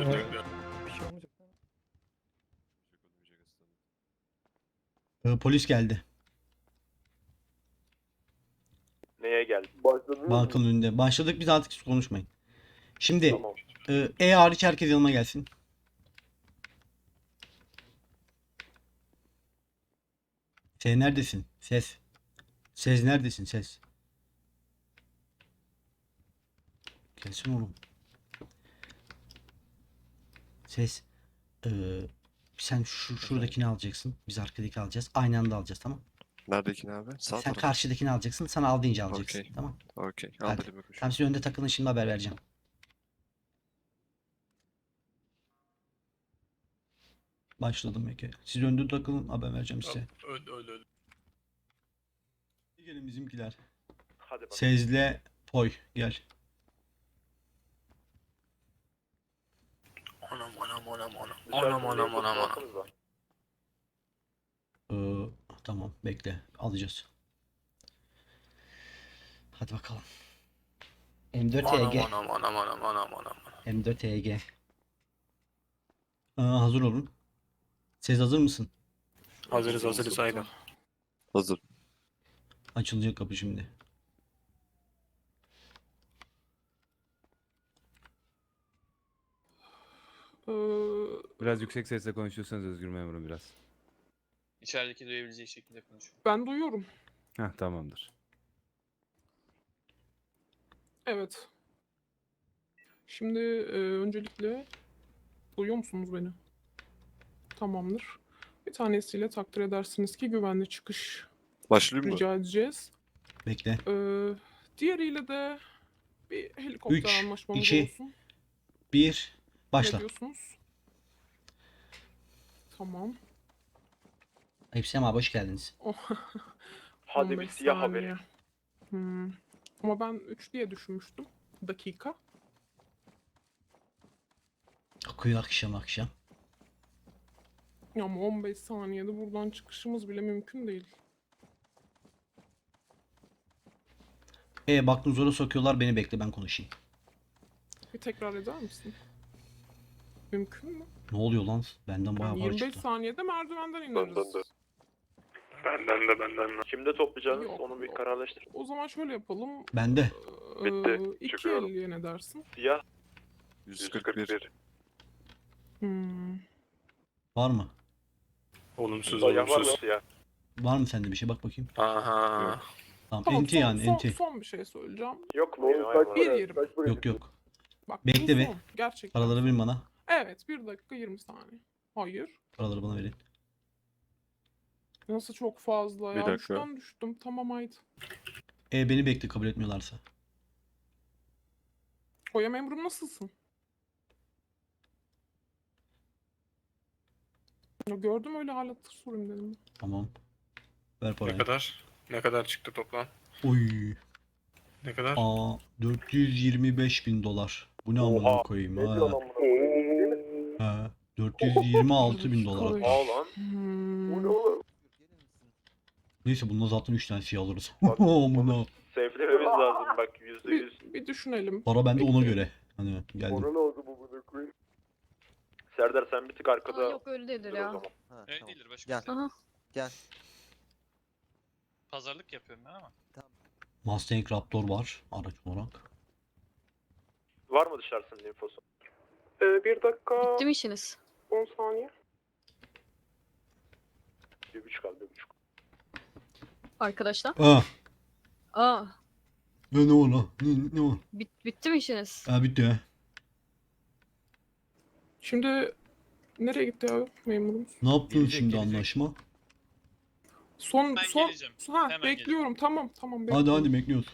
Bekle. Bir şey olmayacak. Ee, polis geldi. Neye geldi? Bankanın önünde. Başladık biz artık hiç konuşmayın. Şimdi Tamam. e, E hariç herkes yanıma gelsin. Sen neredesin? Ses. Ses neredesin? Ses. Gelsin oğlum. Ses. Ee, sen şu şuradakini alacaksın. Biz arkadaki alacağız. Aynı anda alacağız tamam? Neredekini abi? Sağ Sen taraf. karşıdakini alacaksın. Sana al deyince alacaksın. Okey. Tamam? Okey. Al Hadi. koş. Tamam siz önde takılın şimdi haber vereceğim. Başladım Ege. Siz önde takılın haber vereceğim size. Öl öl öl. Gelin bizimkiler. Hadi bakalım. Sezle Poy gel. Anam anam anam anam. Anam anam anam anam. Ee, tamam bekle alacağız. Hadi bakalım. M4 Anam EG. anam anam anam anam anam. M4 EG. Aa, hazır olun. Sez hazır mısın? Hazırız hazırız aynen. Hazır. Açılacak kapı şimdi. Biraz yüksek sesle konuşursanız Özgür Memurum biraz. İçerideki duyabileceği şekilde konuşuyor. ben duyuyorum. Heh tamamdır. Evet. Şimdi e, öncelikle duyuyor musunuz beni? Tamamdır. Bir tanesiyle takdir edersiniz ki güvenli çıkış Başlayayım mı? rica edeceğiz. Bekle. Ee, diğeriyle de bir helikopter Üç, anlaşmamız iki, olsun. Bir. Başla. Ne diyorsunuz? Tamam. Hepsi abi hoş geldiniz. Hadi bir 15 siyah saniye. haberi. Hmm. Ama ben 3 diye düşünmüştüm. Dakika. Akıyor akşam akşam. Ama 15 saniyede buradan çıkışımız bile mümkün değil. E baktın zora sokuyorlar beni bekle ben konuşayım. Bir tekrar eder misin? Mümkün mü? Ne oluyor lan? Benden bayağı para 25 çıktı. saniyede merdivenden ineriz. dön, dön. Benden de benden de. Kimde toplayacağınız Yok, onu bir kararlaştırın. O zaman şöyle yapalım. Bende. Bitti, çıkıyorum. 2.50'ye ne dersin? Siyah 141. Hmm. Var mı? Olumsuz siyah var mı olumsuz. siyah? Var mı sende bir şey? Bak bakayım. Aha. Tamam, Tamam, enti son, yani son, enti. son bir şey söyleyeceğim. Yok mu? Hayvan. Bir yerim. Yok yok. Bak Bekle be. son. Gerçekten. Paraları verin bana. Evet 1 dakika 20 saniye. Hayır. Paraları bana verin. Nasıl çok fazla Bir ya. dakika. Üçten düştüm. Tamam haydi. E beni bekle kabul etmiyorlarsa. Oya memurum nasılsın? Ya gördüm öyle halatır sorayım dedim. Tamam. Ver Ne parayı. kadar? Ne kadar çıktı toplam? Oy. Ne kadar? Aa 425 bin dolar. Bu ne amına koyayım Ne ha. Ha. 426 bin dolar. Aa lan. Hmm. Bu ne oğlum? Neyse bundan zaten 3 tane siyah alırız. Bak. Amına. Safe'lememiz lazım bak yüzde yüz. Bir, bir düşünelim. Para bende ona göre. Hani geldim. lazım bu bunu koyayım. Serdar sen bir tık arkada. Aa, yok öyle değildir dur o ya. zaman. Ha, Öyle tamam. değildir başka Gel. bir şey. Aha. Gel. Pazarlık yapıyorum ben ama. Mustang Raptor var araç olarak. Var mı dışarısının infosu? Ee, bir dakika Bitti mi işiniz? 10 saniye. Bir buçuk al bir buçuk. Arkadaşlar. Aa. Aa. Ne ne o lan? Ne, ne o? Bit, bitti mi işiniz? Ha bitti ha. Şimdi nereye gitti ya memurumuz? Ne yaptın Gelecek, şimdi gelecek. anlaşma? Son Ben son geleceğim. ha Hemen bekliyorum tamam tamam Hadi bekliyorum. hadi bekliyoruz.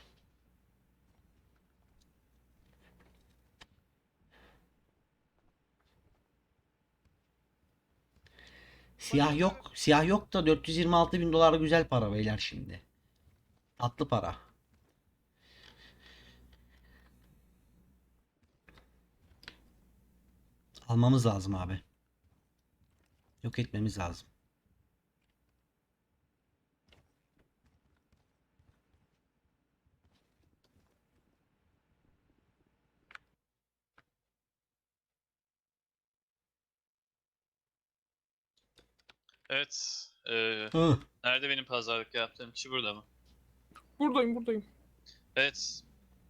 Siyah yok. Siyah yok da 426 bin dolar güzel para beyler şimdi. Tatlı para. Almamız lazım abi. Yok etmemiz lazım. Evet. Ee, Hı. nerede benim pazarlık yaptığım kişi burada mı? Buradayım buradayım. Evet.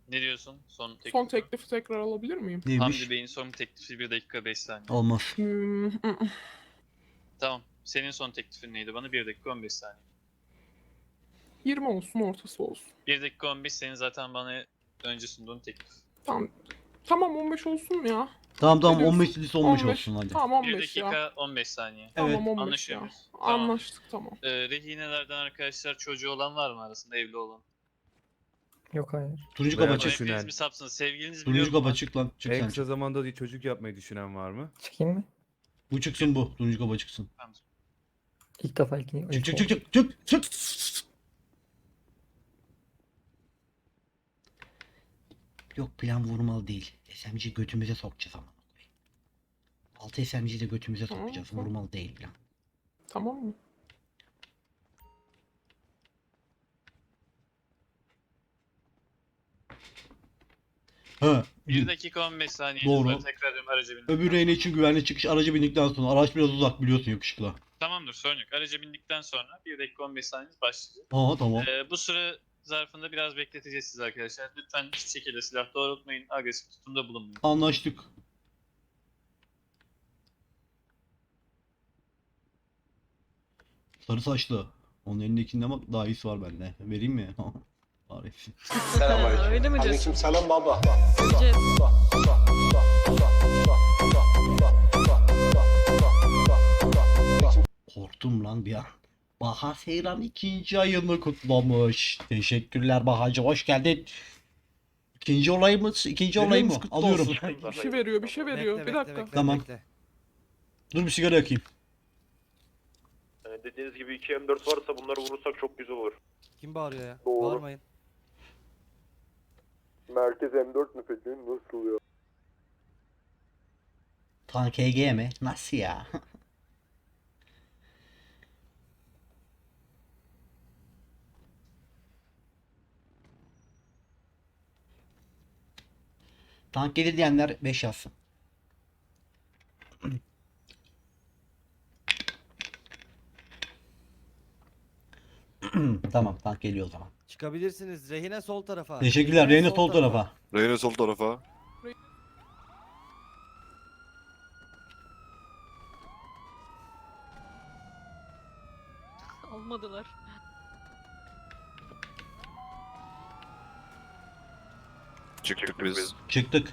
Ne diyorsun? Son teklif. Son teklifi tekrar alabilir miyim? Neymiş? Hamdi Bey'in son teklifi 1 dakika 5 saniye. Olmaz. Hmm. Tamam. Senin son teklifin neydi bana? 1 dakika 15 saniye. 20 olsun ortası olsun. 1 dakika 15 senin zaten bana önce sunduğun teklif. Tamam. Tamam 15 olsun ya? Tamam tamam Ne diyorsun? 15 lise 15 15. olsun hadi. Tamam 1 15 ya. dakika 15 saniye. Tamam Evet. 15 Anlaşıyor ya. muyuz? Tamam. Anlaştık tamam. Ee, rehinelerden arkadaşlar çocuğu olan var mı arasında evli olan? Yok hayır. Turuncu Bayağı kapa Ama çık. düşünen. hepiniz bir sapsınız. Sevgiliniz Turuncu biliyor mu? kapa çık lan. Çık En sen. kısa zamanda bir çocuk yapmayı düşünen var mı? Çıkayım mı? Bu çıksın bu. Turuncu kapa çıksın. İlk defa ilk Çık çık çık çık çık çık. Yok plan vurmalı değil. SMG götümüze sokacağız ama. 6 SMG'yi de götümüze Tamam, sokacağız. tamam. Vurmalı değil plan. Tamam mı? Ha. 1 dakika 15 saniye. Doğru. Tekrar ediyorum aracı bindim. Öbür reyne için güvenli çıkış aracı bindikten sonra araç biraz uzak biliyorsun yakışıklı. Tamamdır sorun yok. Aracı bindikten sonra 1 dakika 15 saniyeniz başlayacak. Aa tamam. Ee, bu süre zarfında biraz bekleteceğiz sizi arkadaşlar. Lütfen hiçbir şekilde silah doğrultmayın. Agresif tutumda bulunmayın. Anlaştık. Sarı saçlı. Onun elindekinde ama daha iyisi var bende. Vereyim mi? Bari. Öyle mi diyorsun? selam baba. Korktum lan bir an. Baha Seyran ikinci ayını kutlamış. Teşekkürler Bahacı hoş geldin. İkinci olayımız, ikinci olayımız alıyorum. Bir şey veriyor bir şey veriyor. bir dakika. Tamam. Dur bir sigara yakayım. Dediğiniz gibi 2 M4 varsa bunları vurursak çok güzel olur. Kim bağırıyor ya? Doğru. Bağırmayın. Merkez M4 mü peki? Nasıl ya? Tank EG mi? Nasıl ya? Tank gelir diyenler 5 yazsın. tamam tank geliyor o zaman. Çıkabilirsiniz. Rehine sol tarafa. Teşekkürler. Reyna sol tarafa. Reyne sol tarafa. almadılar. Çıktık biz. Çıktık.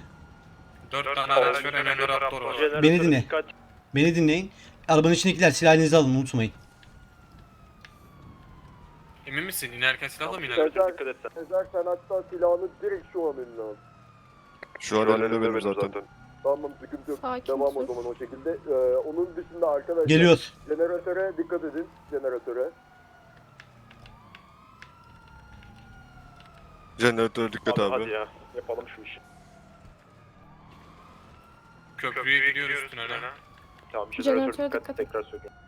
4 tane araç var Raptor var. Beni dinle. Beni dinleyin. Arabanın içindekiler silahınızı alın unutmayın. Emin misin? İnerken silahla mı dikkat et sen. Hatta silahını direkt şu an eline al. Şu an elimde benim zaten. Tamam sıkıntı yok. Sakin Devam o zaman o şekilde. Ee, onun dışında arkadaşlar Geliyoruz. jeneratöre dikkat edin. Jeneratöre. Jeneratöre dikkat abi. Hadi ya yapalım şu işi. Köprüye gidiyoruz tünele. Tamam Jeneratöre jeneratöre dikkat, dikkat tekrar söylüyorum.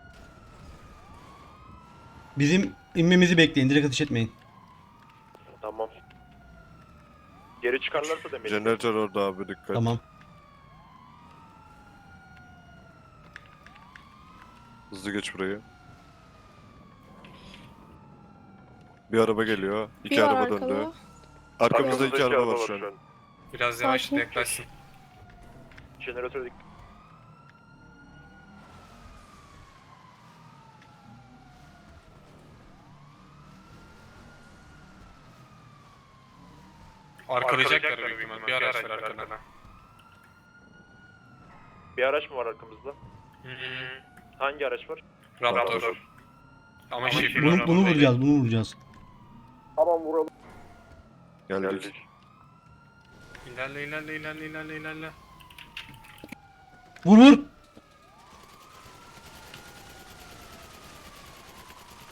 Bizim inmemizi bekleyin. Direkt ateş etmeyin. Tamam. Geri çıkarlarsa demeyin. Jeneratör orada abi dikkat. Tamam. Hızlı geç burayı. Bir araba geliyor. İki Bir araba arkada. döndü. Arkamızda iki araba var şu an. Biraz yavaş Sakin. yaklaşsın. Jeneratöre dikkat. Arkalayacaklar büyük ihtimal. Bir araç var arkada. Bir araç mı var arkamızda? Hmm. Hangi araç var? Raptor. Ama şifre Bunu, bunu vuracağız. Bunu vuracağız. Tamam vuralım. Geldik. İlerle ilerle ilerle ilerle ilerle. Vur vur.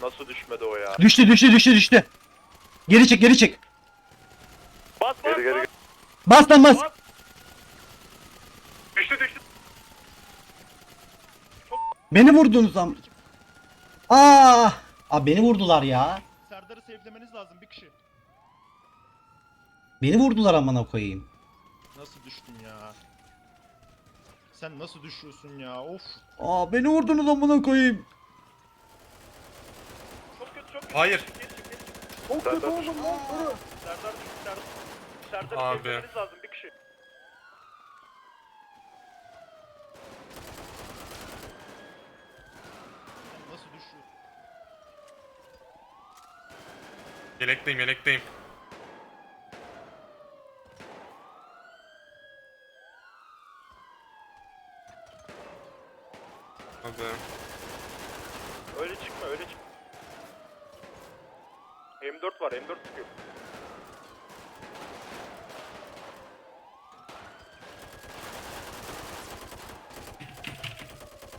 Nasıl düşmedi o ya? Düştü düştü düştü düştü. Geri çek geri çek. Bas bas bas. Bas lan bas. Düştü düştü. Beni vurdunuz am. Aa! Aa beni vurdular ya. Serdar'ı sevlemeniz lazım bir kişi. Beni vurdular amına koyayım. Nasıl düştün ya? Sen nasıl düşüyorsun ya? Of. Aa beni vurdunuz amına koyayım. Hayır. Çok kötü oldum lan durun. Serdar düştü Serdar. Serdar'ı Abi. sevmeniz lazım bir kişi. Nasıl düşüyor? Yelekteyim yelekteyim. Abi. Öyle çıkma öyle çıkma. M4 var M4 çıkıyor.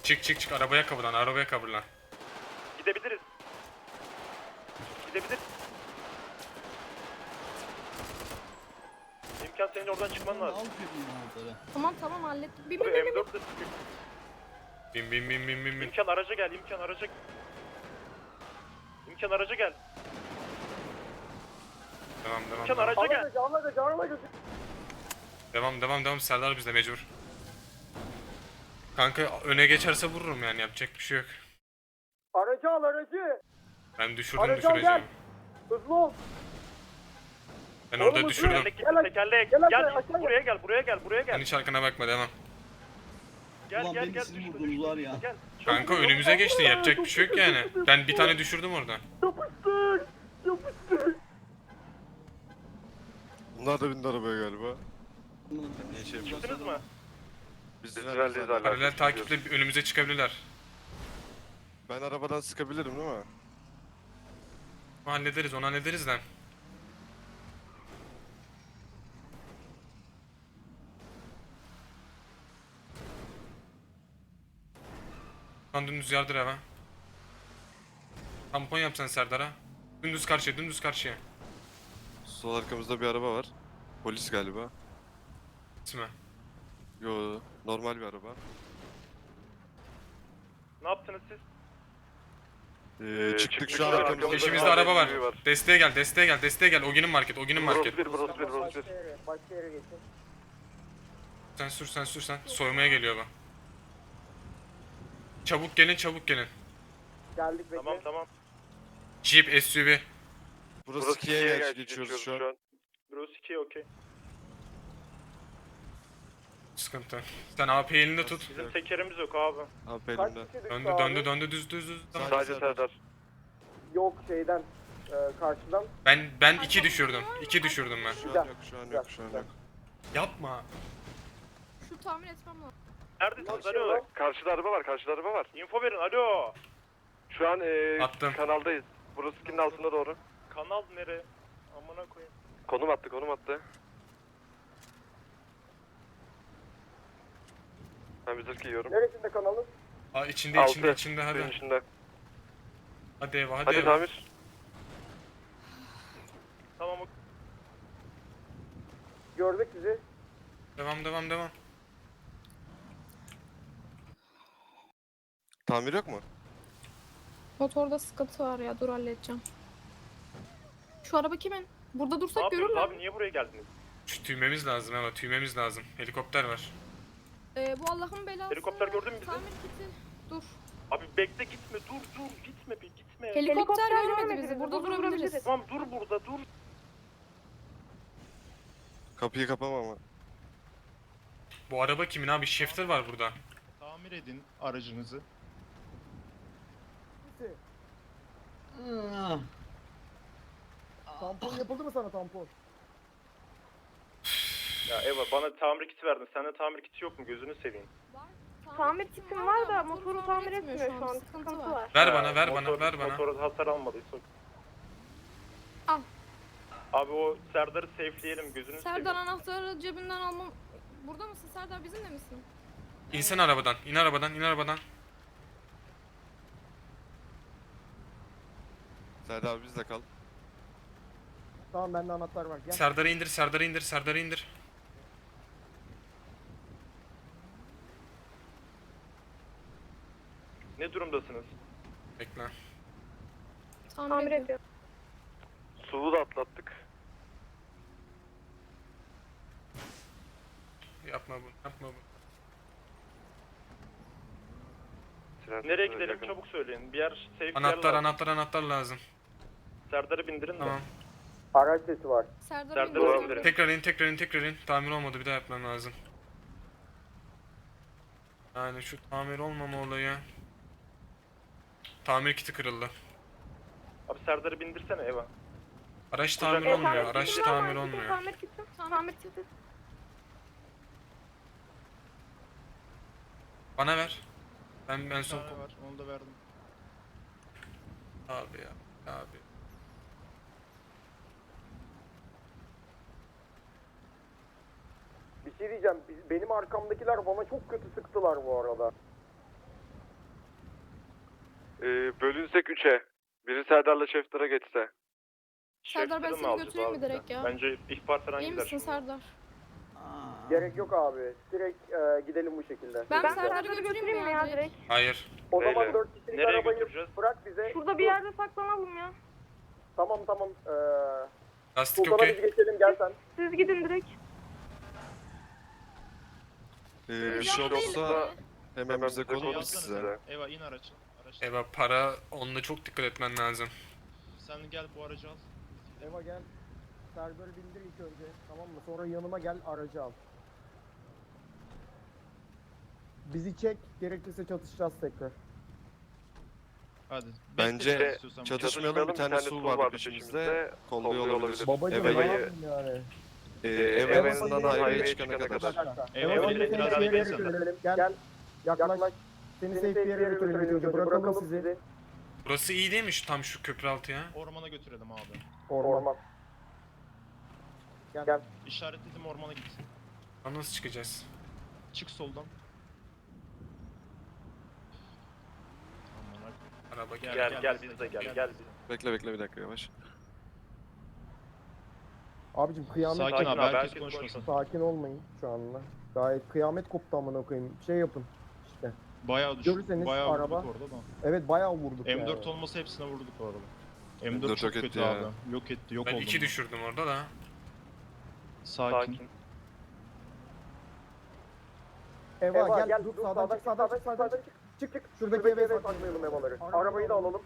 Çık çık çık arabaya kavurlan arabaya kavurlan. Gidebiliriz. Gidebiliriz. İmkan senin oradan çıkman lazım. Tamam tamam hallettim. Bir Tabii bir bir. M4 de çıkıyor. Bin bin bin bin bin bin. İmkan araca gel, imkan araca İmkan araca gel. Devam devam. İmkan Devam araca gel. devam devam, devam. Serdar bizde mecbur. Kanka öne geçerse vururum yani yapacak bir şey yok. Aracı al aracı. Ben düşürdüm Aracı al, düşüreceğim. Hızlı ol. Ben orada Oğlum, düşürdüm. Tekerlek, Gel tekerlek. gel lan, Gel, aşağı gel. buraya gel, buraya gel, buraya Sen gel. hiç arkana bakma devam. Gel, Ulan gel, beni gel. siz düştü, ya. Gel. Kanka önümüze geçtin yapacak bir şey yok yani. Ben bir tane düşürdüm orada. Yapıştır. Yapıştır. Bunlar da bindi arabaya galiba. Çıktınız mı? Biz tüneldeyiz hala. Paralel takiple önümüze çıkabilirler. Ben arabadan sıkabilirim değil mi? Onu hallederiz onu hallederiz lan. Lan dümdüz yardır eve. Tampon yap sen Serdar'a. Dümdüz karşıya dümdüz karşıya. Sol arkamızda bir araba var. Polis galiba. İsmi. Yo normal bir araba. Ne yaptınız siz? Ee, çıktık şu an arkamızda bir Peşimizde araba var. var. Desteğe gel desteğe gel desteğe gel. Ogin'in market Ogin'in market. burası bir, burası bir. Başka yere geçin. Sen sür sen sür sen. Soymaya geliyor bu. Çabuk gelin çabuk gelin. Geldik bekle. Tamam, tamam. Jeep SUV. Burası Kia'ya geç, geçiyoruz şu an. Burası 2 okey. Sıkıntı. Sen AP elinde tut. Bizim tekerimiz yok abi. Kaç kişi düştü Döndü abi? döndü döndü düz düz düz. Tamam. Sadece Serdar. Yok şeyden. E, karşıdan. Ben ben iki düşürdüm. İki düşürdüm ben. Şu an yok, şu an yok, şu an yok. Yapma. Şu tamir etmem lazım. Neredesiniz? Alo. Karşıda araba var, karşıda araba var. Info verin, alo. Şu an e, Attım. kanaldayız. Burası kinin altında doğru. Kanal nere? Amına koyayım. Konum attı, konum attı. Ben bir zırh giyiyorum. Neresinde kanalın? Aa içinde Altı. içinde içinde hadi. Suyun içinde. Hadi eva hadi, Hadi eva. tamir. Tamam, Gördük sizi. Devam devam devam. Tamir yok mu? Motorda sıkıntı var ya dur halledeceğim. Şu araba kimin? Burada ne dursak yapıyorsunuz görürler. abi? Niye buraya geldiniz? Şu tüymemiz lazım eva tüymemiz lazım. Helikopter var. Ee, bu Allah'ın belası. Helikopter gördün mü bizi? Tamir kiti. Dur. Abi bekle gitme, dur dur, gitme bir gitme. Helikopter, görmedi bizi. Burada durabiliriz. Tamam dur burada, dur. Kapıyı kapama ama. Bu araba kimin abi? Shifter var burada. Tamir edin aracınızı. Ah, Tampon yapıldı mı sana tampon? Ya Eva bana tamir kiti verdin. Sende tamir kiti yok mu? Gözünü seveyim. Tamir kitim var da motoru tamir etmiyor şu an. Sıkıntı var. Ver bana ver motor- bana ver bana. Motoru hasar almadıysa. Al. Abi o Serdar'ı safe'leyelim gözünü Serdar seveyim. anahtarı cebinden almam. Burada mısın Serdar bizimle misin? İnsen arabadan. in arabadan in arabadan. Serdar abi bizde kal. Tamam bende anahtar var. Gel. Serdar'ı indir Serdar'ı indir Serdar'ı indir. Ne durumdasınız? Bekle. Tamir, ediyorum. Suvu da atlattık. Yapma bunu yapma bunu. Nereye gidelim çabuk söyleyin. Bir yer safe bir yer Anahtar lazım. anahtar anahtar lazım. Serdar'ı bindirin de. Tamam. Araç sesi var. Serdar Serdar indir. abi direkt. Tekrar in tekrar in tekrar in. Tamir olmadı bir daha yapman lazım. Yani şu tamir olmama olayı. Tamir kiti kırıldı. Abi Serdar'ı bindirsene Eva. Araç tamir Evet, olmuyor. tamir Araç kiti tamir var, olmuyor. Tamir kiti. Tamir kiti. Bana ver. Ben ben son tane var onu da verdim. abi ya. Abi. Bir şey diyeceğim. biz- Benim arkamdakiler bana çok kötü sıktılar bu arada. Ee, bölünsek 3'e. Biri Serdar'la Şeftar'a geçse. Serdar ben Şeftar'ı mı seni alacağız götüreyim mi abi? direkt ya? Bence ihbar falan İyi gider. misin Serdar? Gerek yok abi. Direkt e, gidelim bu şekilde. Ben, Serdar'ı götüreyim mi ya direkt? Hayır. O zaman Neyle? 4 kişilik Nereye arabayı götüreceğiz? bırak bize. Şurada bir yerde saklanalım ya. Tamam tamam. Ee, Lastik Sultan'a biz okey. geçelim gel sen. Siz gidin direkt. Ee, bir şey olursa mi? hemen bize konum yazsana size. Eva in araç. Araç. Eva para onunla çok dikkat etmen lazım. Sen gel bu aracı al. Eva gel. Serdar'ı bindir ilk önce. Tamam mı? Sonra yanıma gel aracı al. Bizi çek. Gerekirse çatışacağız tekrar. Hadi. Bence Bekle istiyorsan. Çatışmayalım bir tane su vardı peşimizde. Kolluyor olabilir. Babacım ne yapayım yani? Ee, ev en azından Eva- highway'e çıkana kadar. Eva Eva direkt seni biraz safe bir yere beklesene. götürelim. Gel. Yaklaş. Seni safe bir yere götürelim önce. Bırakalım sizi. Burası iyi değil mi şu tam şu köprü altı ya? Ormana götürelim abi. Orman. Gel. İşaretledim ormana git. Lan nasıl çıkacağız? Çık soldan. Araba Gel, gel. Gel gel biz de gel gel. Bekle bekle bir dakika yavaş. Abicim kıyamet Sakin Sakin abi abi, herkes konuşmasın. Sakin olmayın şu anda. Gayet kıyamet koptu amına koyayım. Şey yapın. İşte. Bayağı düş. Görürseniz Bayağı araba- vurduk orada da. Evet bayağı vurduk M4 yani. olması hepsine vurduk bu arada. M4 M4 çok yok kötü etti ya. abi. Yok etti, yok Ben oldu. iki düşürdüm orada da. Sakin. Sakin. Eva, gel, dur sağdan çık sağdan çık sağdan çık. Çık çık. Şuradaki eve saklayalım Eva'ları. Arabayı da alalım.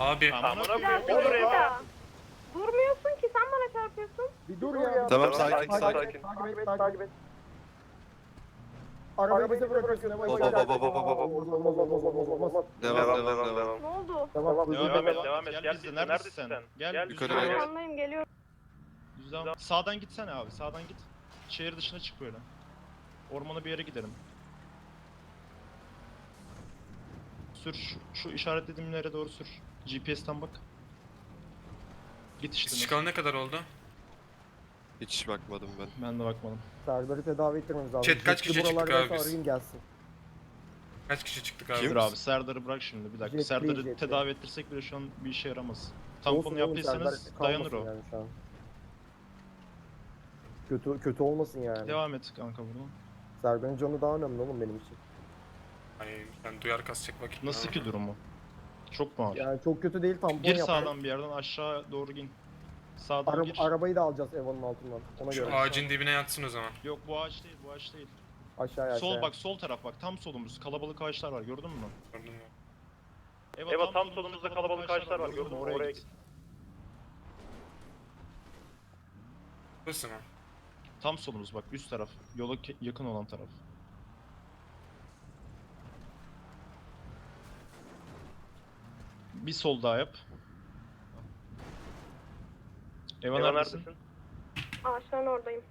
Abi Amına koyayım. koyayım. Dur Eva. Durmuyorsun ki sen bana çarpıyorsun. Bir dur ya. Tamam, sakin, takip sakin. et, Takip et takip et. Arabayı bize bırakıyorsun Eva. Hop, hop, hop, hop, hop, hop. Olmaz olmaz olmaz olmaz olmaz olmaz. Devam devam devam. Ne oldu? Tamam Devam et, devam. devam et. Gel, bizde. Neredesin neredesin sen? Gel, yukarıya gel. Anlayayım geliyorum. Düzden. Sağdan gitsene abi. Sağdan git. Şehir dışına çık böyle. Ormana bir yere gidelim. Sür şu, şu işaretlediğim yere doğru sür. GPS'ten bak. Git işte. biz çıkalı ne kadar oldu? Hiç bakmadım ben. Ben de bakmadım. Serdar'ı tedavi ettirmemiz lazım. Chat, kaç kişi çıktık buralardaysa abi biz? Gelsin. Kaç kişi çıktık abi? Kim? Dur abi Serdar'ı bırak şimdi bir dakika. Jetli, Serdar'ı jetli. tedavi ettirsek bile şu an bir işe yaramaz. Olsun Tamponu oğlum, yaptıysanız Serdar dayanır kalmasın o. Yani şu an. Kötü kötü olmasın yani. Devam et kanka bunu. Serdar'ın canı daha önemli oğlum benim için. Ay ben duyar kasacak vakit. Nasıl ki durumu? Çok mu ağır? Yani çok kötü değil tampon Gir yap. sağdan bir yerden aşağı doğru in. Sağdan Ara- gir. arabayı da alacağız Eva'nın altından. Ona Şu göre. ağacın dibine yatsın o zaman. Yok bu ağaç değil bu ağaç değil. Aşağıya Sol aşağıya. bak sol taraf bak tam solumuz kalabalık ağaçlar var gördün mü? Gördün mü? Eva tam solumuzda kalabalık ağaçlar var, gördün mü? Oraya git. Burası mı? Tam solumuz bak üst taraf. Yola ke- yakın olan taraf. Bir sol daha yap. Eva, Eva neredesin? neredesin? Ağaçların oradayım.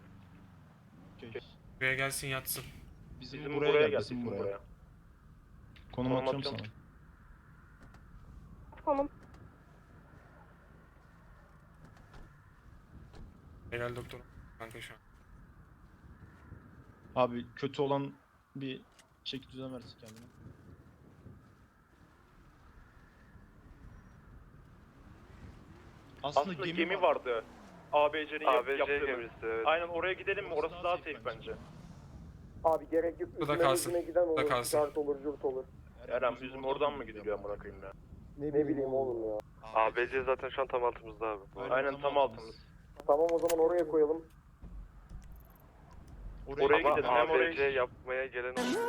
Okey. Buraya gelsin yatsın. Bizim, Bizim buraya, buraya gel, gel, bizim bizim buraya. buraya. Konum Konum atıyorum atıyorum. sana. Konum. Helal doktor. Kanka şu an. Abi kötü olan bir çeki düzen versin kendine. Aslında, Aslında gemi vardı. ABC'nin ABC yaptığı. gemisi evet. Aynen oraya gidelim mi? Orası Orası daha daha safe bence. Abi gerek yok. Bu da kalsın. giden olur. kalsın. Kart olur, cürt olur. Eren bizim oradan mı gidiliyor amına koyayım ya? Ne, bileyim oğlum ya. ABC zaten şu an tam altımızda abi. Öyle Aynen tam altımız. Tamam o zaman oraya koyalım. Oraya, Oraya gidelim. gidelim. Hem oraya ABC yapmaya gelen olursa